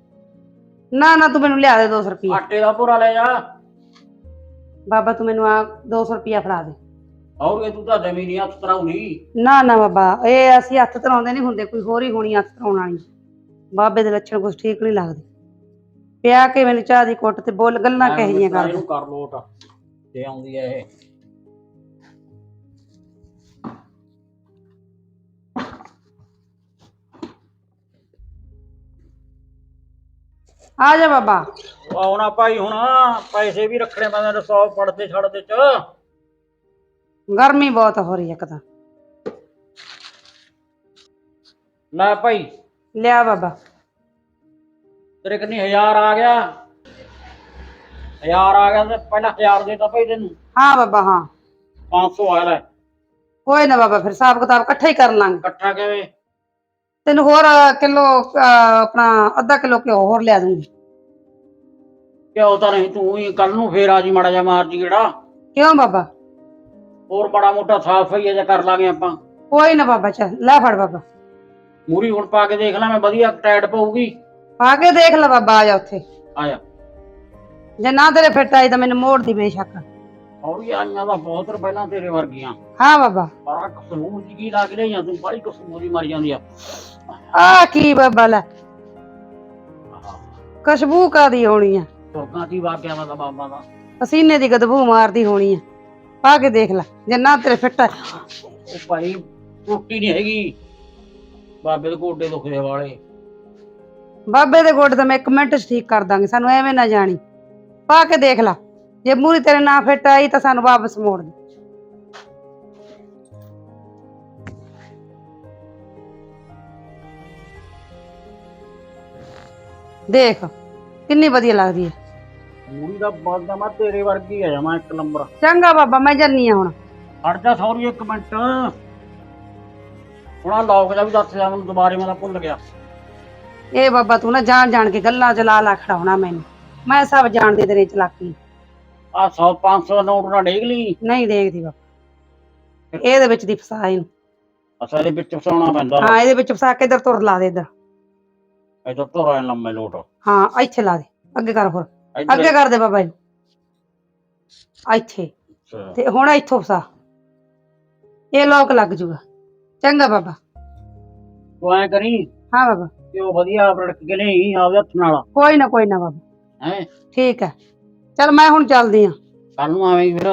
ਨਾ ਨਾ ਤੂੰ ਮੈਨੂੰ ਲਿਆ ਦੇ 200 ਰੁਪਏ ਆਟੇ ਦਾ ਭੋਰਾ ਲੈ ਜਾ। ਬਾਬਾ ਤੂੰ ਮੈਨੂੰ ਆ 200 ਰੁਪਿਆ ਫੜਾ ਦੇ। ਹੋਰ ਇਹ ਤੂੰ ਤਾਂ ਦਮੀ ਨਹੀਂ ਹੱਥ ਤਰਾਉਣੀ ਨਾ ਨਾ ਬਾਬਾ ਇਹ ਅਸੀਂ ਹੱਥ ਧਰਾਉਂਦੇ ਨਹੀਂ ਹੁੰਦੇ ਕੋਈ ਹੋਰ ਹੀ ਹੋਣੀ ਹੱਥ ਧਰਾਉਣ ਵਾਲੀ। ਬਾਬੇ ਦੇ ਲੱਛਣ ਕੁਝ ਠੀਕ ਨਹੀਂ ਲੱਗਦੇ। ਪਿਆ ਕੇ ਮੈਨੂੰ ਚਾਹ ਦੀ ਕੁੱਟ ਤੇ ਬੋਲ ਗੱਲਾਂ ਕਹੇ ਜੀਆਂ ਕਰਦਾ ਇਹਨੂੰ ਕਰ ਲੋਟ ਤੇ ਆਉਂਦੀ ਐ ਇਹ। ਆ ਜਾ ਬਾਬਾ। ਆਉਣਾ ਭਾਈ ਹੁਣ ਪੈਸੇ ਵੀ ਰੱਖਣੇ ਪੈਂਦੇ ਨੇ 100 ਪੜਦੇ ਛੱਡਦੇ ਚ। ਗਰਮੀ ਬਹੁਤ ਹੋ ਰਹੀ ਹੈ ਇੱਕ ਤਾਂ। ਲੈ ਭਾਈ। ਲਿਆ ਬਾਬਾ। ਤੇਰੇ ਕਿੰਨੀ ਹਜ਼ਾਰ ਆ ਗਿਆ। ਹਜ਼ਾਰ ਆ ਗਿਆ ਤੇ ਪਹਿਲਾਂ ਹਜ਼ਾਰ ਦੇ ਤਾਂ ਭਾਈ ਤੈਨੂੰ। ਹਾਂ ਬਾਬਾ ਹਾਂ। 500 ਆ ਲੈ। ਕੋਈ ਨਾ ਬਾਬਾ ਫਿਰ ਹਿਸਾਬ ਕਿਤਾਬ ਇਕੱਠਾ ਹੀ ਕਰ ਲਾਂਗੇ। ਇਕੱਠਾ ਕਿਵੇਂ? ਤੈਨੂੰ ਹੋਰ ਕਿਲੋ ਆਪਣਾ ਅੱਧਾ ਕਿਲੋ ਘਿਓ ਹੋਰ ਲਿਆ ਦੂੰਗੀ। ਕਿਉਂ ਤਾਂ ਨਹੀਂ ਤੂੰ ਹੀ ਕੱਲ ਨੂੰ ਫੇਰ ਆ ਜੀ ਮਾੜਾ ਜਿਹਾ ਮਾਰ ਜੀ ਜਿਹੜਾ। ਕਿਉਂ ਬਾਬਾ? ਹੋਰ ਬੜਾ ਮੋਟਾ ਸਾਫ਼ ਹੀ ਜੇ ਕਰ ਲਾਂਗੇ ਆਪਾਂ। ਕੋਈ ਨਾ ਬਾਬਾ ਚੱਲ ਲੈ ਫੜ ਬਾਬਾ। ਮੂਰੀ ਹੁਣ ਪਾ ਕੇ ਦੇਖ ਲੈ ਮੈਂ ਵਧੀਆ ਟਾਈਟ ਪਊਗੀ। ਪਾ ਕੇ ਦੇਖ ਲੈ ਬਾਬਾ ਆ ਜਾ ਉੱਥੇ। ਆ ਜਾ। ਜੇ ਨਾ ਤੇਰੇ ਫਿੱਟ ਆਈ ਤਾਂ ਮੈਨੂੰ ਮੋੜ ਦੀ ਬੇਸ਼ੱਕ। ਔਰ ਆਈਆਂ ਦਾ ਬਹੁਤ ਪਹਿਲਾਂ ਤੇਰੇ ਵਰਗੀਆਂ। ਹਾਂ ਬਾਬਾ। ਬੜਾ ਕਸੂਰ ਜੀ ਕੀ ਲੱਗ ਰਹੀ ਆ ਤੂੰ ਬੜੀ ਕਸੂਰੀ ਮਰ ਜਾਂਦੀ ਆ। ਆ ਕੀ ਬਾਬਾ ਲੈ। ਖੁਸ਼ਬੂ ਕਾਦੀ ਹੋਣੀ ਆ? ਤੁਰਕਾਂ ਦੀ ਵਾਕਿਆ ਦਾ ਬਾਬਾ ਦਾ ਪਸੀਨੇ ਦੀ ਗਦਬੂ ਮਾਰਦੀ ਹੋਣੀ ਆ। ਪਾ ਕੇ ਦੇਖ ਲੈ ਜੇ ਨਾ ਤੇਰੇ ਫਿੱਟ ਆ। ਉਹ ਭਾਈ ਰੋਟੀ ਨਹੀਂ ਹੈਗੀ। ਬਾਬੇ ਦੇ ਗੋਡੇ ਦੁਖਦੇ ਵਾਲੇ। ਬਾਬੇ ਦੇ ਗੋਡੇ ਤਾਂ ਮੈਂ ਇੱਕ ਮਿੰਟ 'ਚ ਠੀਕ ਕਰ ਦਾਂਗੇ ਸਾਨੂੰ ਐਵੇਂ ਨਾ ਜਾਣੀ। ਪਾ ਕੇ ਦੇਖ ਲੈ ਜੇ ਮੂਰੀ ਤੇਰੇ ਨਾ ਫਿੱਟ ਆਈ ਤਾਂ ਸਾਨੂੰ ਵਾਪਸ ਮੋੜ ਦੇ। ਦੇਖ ਕਿੰਨੀ ਵਧੀਆ ਲੱਗਦੀ ਹੈ। ਮੂਰੀ ਦਾ ਬੰਦਾ ਮੈਂ ਤੇਰੇ ਵਰਗੀ ਆ ਜਾਵਾਂ ਇੱਕ ਨੰਬਰ। ਚੰਗਾ ਬਾਬਾ ਮੈਂ ਜਾਨੀ ਆ ਹੁਣ। ਹਟ ਜਾ ਸੌਰੀ ਇੱਕ ਮਿੰਟ। ਹੁਣ ਆਹ ਲੋਕ ਦਾ ਵੀ ਦੱਸ ਜਾ ਮੈਨੂੰ ਦੁਬਾਰੇ ਮੈਂ ਤਾਂ ਭੁੱਲ ਗਿਆ। ਇਹ ਬਾਬਾ ਤੂੰ ਨਾ ਜਾਣ ਜਾਣ ਕੇ ਗੱਲਾਂ ਚ ਲਾ ਖੜਾਉਣਾ ਮੈਨੂੰ। ਮੈਂ ਸਭ ਜਾਣਦੀ ਤੇਰੇ ਚਲਾਕੀ। ਆ 100 500 ਦਾ ਨੋਟ ਨਾ ਡੇਗ ਲਈ। ਨਹੀਂ ਦੇਖਦੀ ਬਾਬਾ। ਇਹਦੇ ਵਿੱਚ ਦੀ ਫਸਾ ਇਹਨੂੰ। ਅਸਾਂ ਦੇ ਵਿੱਚ ਫਸਾਉਣਾ ਪੈਂਦਾ। ਹਾਂ ਇਹਦੇ ਵਿੱਚ ਫਸਾ ਕੇ ਇਧਰ ਤੁਰ ਲਾ ਦੇ ਇਧਰ। ਇਹ ਤਾਂ ਤੋਰਾ ਲੰਮੇ ਲੋਟ। ਹਾਂ ਇੱਥੇ ਲਾ ਦੇ। ਅੱਗੇ ਕਰ ਹੋਰ। ਇੱਧਰ- ਅੱਗੇ ਕਰ ਦੇ ਬਾਬਾ ਜੀ। ਇੱਥੇ। ਅੱਛਾ। ਤੇ ਹੁਣ ਇੱਥੋਂ ਫਸਾ। ਇਹ ਲੋਕ ਲੱਗ ਜੂਗਾ। ਚੰਗਾ ਬਾਬਾ। ਤੂੰ ਐ ਕਰੀ। ਹਾਂ ਬਾਬਾ। ਕਿ ਉਹ ਵਧੀਆ ਰੜਕ ਕੇ ਨਹੀਂ ਆਪਦੇ ਹੱਥ ਨਾਲ? ਕੋਈ ਨਾ ਕੋਈ ਨਾ ਬਾਬਾ। ਹੈ? ਠੀਕ ਹੈ। ਚਲ ਮੈਂ ਹੁਣ ਚੱਲਦੀ ਆ ਕੱਲ ਨੂੰ ਆਵੇਂ ਫਿਰ।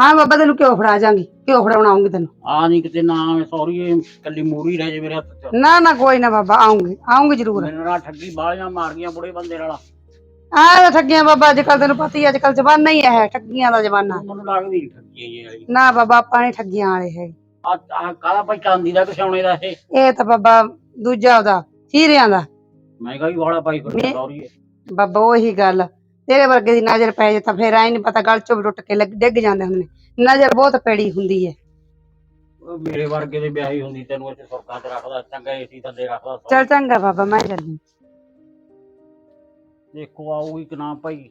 ਹਾਂ ਬਾਬਾ ਤੈਨੂੰ ਕਿਉਂ ਫੜਾ ਜਾਾਂਗੀ। ਕਿਉਂ ਫੜਾਉਣ ਆਉਂਗੀ ਤੈਨੂੰ। ਆ ਨਹੀਂ ਕਿਤੇ ਨਾ ਆਵੇਂ ਸੌਰੀ ਕੱਲੀ ਮੂਰੀ ਰਹਿ ਜੇ ਮੇਰੇ ਹੱਥ 'ਚ। ਨਾ ਨਾ ਕੋਈ ਨਾ ਬਾਬਾ ਆਉਂਗੀ ਆਉਂਗੀ ਜ਼ਰੂਰ। ਮੇਰੇ ਨਾਲ ਠੱਗੀ ਬਾਲੀਆਂ ਮਾਰ ਗਈਆਂ ਬੁੜੇ ਬੰਦੇ ਨਾਲ। ਆਹ ਠੱਗੀਆਂ ਬਾਬਾ ਅੱਜ ਕੱਲ ਤੈਨੂੰ ਪਤਾ ਹੀ ਅੱਜ ਕੱਲ ਜ਼ਮਾਨਾ ਹੀ ਹੈ ਠੱਗੀਆਂ ਦਾ ਜ਼ਮਾਨਾ। ਮੈਨੂੰ ਲੱਗਦੀ ਨੀ ਠੱਗੀ ਬਾਬਾ ਆਪਾਂ ਨੇ ਠੱਗੀਆਂ ਵਾਲੇ ਹੈ ਆ ਆ ਕਾਲਾ ਭਾਈ ਚਾਂਦੀ ਦਾ ਕਿਸਾਉਣੇ ਦਾ ਇਹ? ਇਹ ਤਾਂ ਬਾਬਾ ਦੂਜਾ ਉਹਦਾ ਹੀਰਿਆਂ ਦਾ। ਮਹਿੰਗਾ ਵੀ ਵਾਲਾ ਭਾਈ ਫਿਰ ਮੈਂ- ਸੌਰੀ ਬਾਬਾ ਉਹੀ ਗੱਲ। ਤੇਰੇ ਵਰਗੇ ਦੀ ਨਜ਼ਰ ਪੈ ਜੇ ਤਾਂ ਫੇਰ ਐ ਨਹੀਂ ਪਤਾ ਗਲ ਚੋਂ ਟੁੱਟ ਕੇ ਲੱਗ- ਡਿੱਗ ਜਾਂਦੇ ਹੁੰਦੇ। ਨਜ਼ਰ ਬਹੁਤ ਪੈੜੀ ਹੁੰਦੀ ਹੈ। ਉਹ ਮੇਰੇ ਵਰਗੇ ਦੇ ਵਿਆਹੀ ਹੁੰਦੀ ਤੈਨੂੰ ਇੱਥੇ ਸੁਰਕਾਂ ਤੇ ਰੱਖਦਾ ਚੰਗਾ ਏਸੀ ਥੱਲੇ ਰੱਖਦਾ ਚਲ ਚੰਗਾ ਬਾਬਾ ਮੈਂ ਚੱਲੀ ਦੇਖੋ ਆਊਗੀ ਕਿ ਨਾ ਭਾਈ,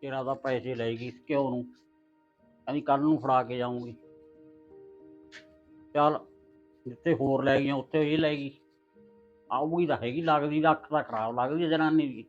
ਤੇਰਾ ਤਾਂ ਪੈਸੇ ਲੈ ਲਏਗੀ ਘਿਓ ਨੂੰ। ਕਹਿੰਦੀ ਕੱਲ ਨੂੰ ਫੜਾ ਕੇ ਜਾਊਂਗੀ। ਚੱਲ, ਜਿੱਥੇ ਹੋਰ ਲੈ ਗਈਆਂ, ਉੱਥੇ ਇਹ ਲੈ ਗਈ। ਆਊਗੀ ਤਾਂ ਹੈਗੀ, ਲੱਗਦੀ ਤਾਂ ਅੱਖ ਤਾਂ ਖਰਾਬ ਲੱਗਦੀ ਹੈ ਜਨਾਨੀ ਦੀ।